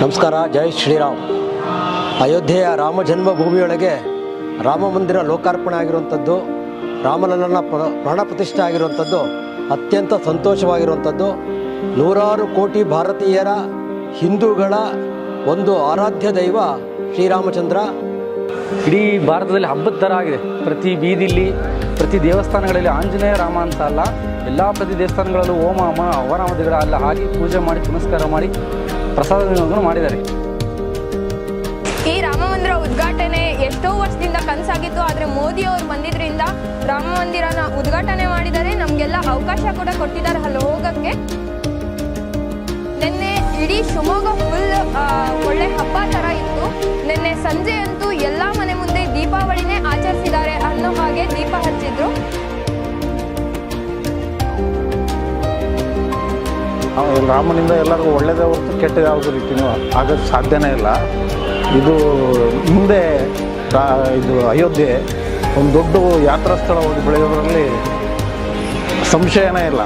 ನಮಸ್ಕಾರ, ಜೈ ಶ್ರೀರಾಮ್. ಅಯೋಧ್ಯೆಯ ರಾಮ ಜನ್ಮಭೂಮಿಯೊಳಗೆ ರಾಮ ಮಂದಿರ ಲೋಕಾರ್ಪಣೆ ಆಗಿರುವಂಥದ್ದು ರಾಮಲಲ್ಲನ ಪ್ರ- ಪ್ರಾಣ ಪ್ರತಿಷ್ಠೆ ಆಗಿರುವಂಥದ್ದು, ಅತ್ಯಂತ ಸಂತೋಷವಾಗಿರುವಂಥದ್ದು. ನೂರಾರು ಕೋಟಿ ಭಾರತೀಯರ ಹಿಂದೂಗಳ ಒಂದು ಆರಾಧ್ಯ ದೈವ ಶ್ರೀರಾಮಚಂದ್ರ. ಇಡೀ ಭಾರತದಲ್ಲಿ ಹಬ್ಬದ ಥರ ಆಗಿದೆ. ಪ್ರತಿ ಬೀದಿಲಿ, ಪ್ರತಿ ದೇವಸ್ಥಾನಗಳಲ್ಲಿ ಆಂಜನೇಯ, ರಾಮ ಅಂತ ಅಲ್ಲ, ಎಲ್ಲ ಪ್ರತಿ ದೇವಸ್ಥಾನಗಳಲ್ಲೂ ಓಮಾಮ ಅಮ, ಅವರಾಮದಿಗಳ ಅಲ್ಲ. ಹಾಗೆ ಪೂಜೆ ಮಾಡಿ, ಪುನಸ್ಕಾರ ಮಾಡಿ ಪ್ರಸಾದ ಮಾಡಿದ್ದಾರೆ. ಈ ರಾಮ ಮಂದಿರ ಉದ್ಘಾಟನೆ ಎಷ್ಟೋ ವರ್ಷದಿಂದ ಕನಸಾಗಿತ್ತು, ಆದರೆ ಮೋದಿ ಅವರು ಬಂದಿದ್ರಿಂದ ರಾಮ ಮಂದಿರನ ಉದ್ಘಾಟನೆ ಮಾಡಿದರೆ ನಮಗೆಲ್ಲ ಅವಕಾಶ ಕೂಡ ಕೊಟ್ಟಿದ್ದಾರೆ ಅಲ್ಲಿ ಹೋಗಕ್ಕೆ. ನಿನ್ನೆ ಇಡೀ ಶಿವಮೊಗ್ಗ ಫುಲ್ ಒಳ್ಳೆ ಹಬ್ಬ ತರ ಇತ್ತು. ನಿನ್ನೆ ಸಂಜೆ ಅಂತೂ ರಾಮನಿಂದ ಎಲ್ಲರಿಗೂ ಒಳ್ಳೆಯದೇ ಹೊರತು ಕೆಟ್ಟ ಯಾವುದೇ ರೀತಿಯೂ ಆಗೋದು ಸಾಧ್ಯನೇ ಇಲ್ಲ. ಇದು ಮುಂದೆ ಇದು ಅಯೋಧ್ಯೆ, ಒಂದು ದೊಡ್ಡ ಯಾತ್ರಾ ಸ್ಥಳವಾಗಿ ಬೆಳೆಯೋದರಲ್ಲಿ ಸಂಶಯನೇ ಇಲ್ಲ.